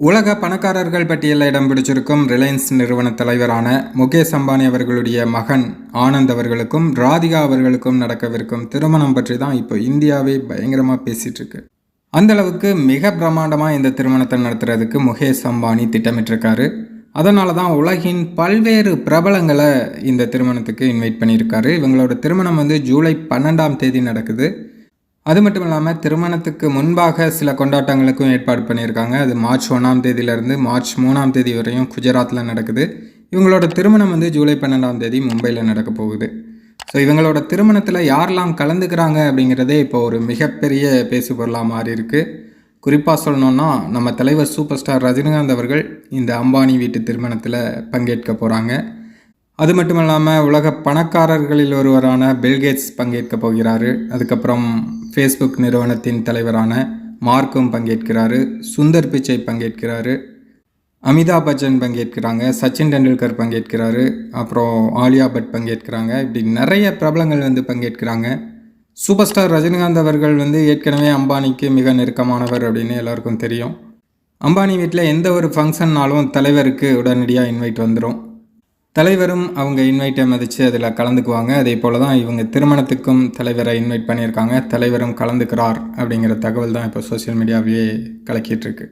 உலக பணக்காரர்கள் பட்டியலில் இடம் பிடிச்சிருக்கும் ரிலையன்ஸ் நிறுவன தலைவரான முகேஷ் அம்பானி அவர்களுடைய மகன் ஆனந்த் அவர்களுக்கும் ராதிகா அவர்களுக்கும் நடக்கவிருக்கும் திருமணம் பற்றி தான் இப்போ இந்தியாவே பயங்கரமாக பேசிகிட்ருக்கு இருக்கு அந்த அளவுக்கு மிக பிரம்மாண்டமாக இந்த திருமணத்தை நடத்துறதுக்கு முகேஷ் அம்பானி திட்டமிட்டிருக்காரு. அதனால தான் உலகின் பல்வேறு பிரபலங்களை இந்த திருமணத்துக்கு இன்வைட் பண்ணியிருக்காரு. இவங்களோட திருமணம் வந்து ஜூலை பன்னெண்டாம் தேதி நடக்குது. அது மட்டும் இல்லாமல் திருமணத்துக்கு முன்பாக சில கொண்டாட்டங்களுக்கும் ஏற்பாடு பண்ணியிருக்காங்க. அது மார்ச் ஒன்றாம் தேதியிலேருந்து மார்ச் மூணாம் தேதி வரையும் குஜராத்தில் நடக்குது. இவங்களோட திருமணம் வந்து ஜூலை பன்னெண்டாம் தேதி மும்பையில் நடக்க போகுது. ஸோ இவங்களோட திருமணத்தில் யாரெல்லாம் கலந்துக்கிறாங்க அப்படிங்கிறதே இப்போ ஒரு மிகப்பெரிய பேசு பொருளாக மாறி இருக்குது குறிப்பாக சொல்லணுன்னா நம்ம தலைவர் சூப்பர் ஸ்டார் ரஜினிகாந்த் அவர்கள் இந்த அம்பானி வீட்டு திருமணத்தில் பங்கேற்க போகிறாங்க அது மட்டும் இல்லாமல் உலக பணக்காரர்களில் ஒருவரான பில்கேட்ஸ் பங்கேற்க போகிறாரு. அதுக்கப்புறம் ஃபேஸ்புக் நிறுவனத்தின் தலைவரான மார்க்கும் பங்கேற்கிறாரு சுந்தர் பிச்சை பங்கேற்கிறாரு அமிதாப் பச்சன் பங்கேற்கிறாங்க சச்சின் டெண்டுல்கர் பங்கேற்கிறாரு அப்புறம் ஆலியா பட் பங்கேற்கிறாங்க இப்படி நிறைய பிரபலங்கள் வந்து பங்கேற்கிறாங்க. சூப்பர் ஸ்டார் ரஜினிகாந்த் அவர்கள் வந்து ஏற்கனவே அம்பானிக்கு மிக நெருக்கமானவர் அப்படின்னு எல்லாருக்கும் தெரியும். அம்பானி வீட்டில் எந்த ஒரு ஃபங்க்ஷன்னாலும் தலைவருக்கு உடனடியாக இன்வைட் வந்துடும் தலைவரும் அவங்க இன்வைட்டை மதித்து அதில் கலந்துக்குவாங்க. அதே போல் தான் இவங்க திருமணத்துக்கும் தலைவரை இன்வைட் பண்ணியிருக்காங்க. தலைவரும் கலந்துக்கிறார் அப்படிங்கிற தகவல் தான் இப்போ சோஷியல் மீடியாவிலேயே கலக்கிட்டு இருக்கு.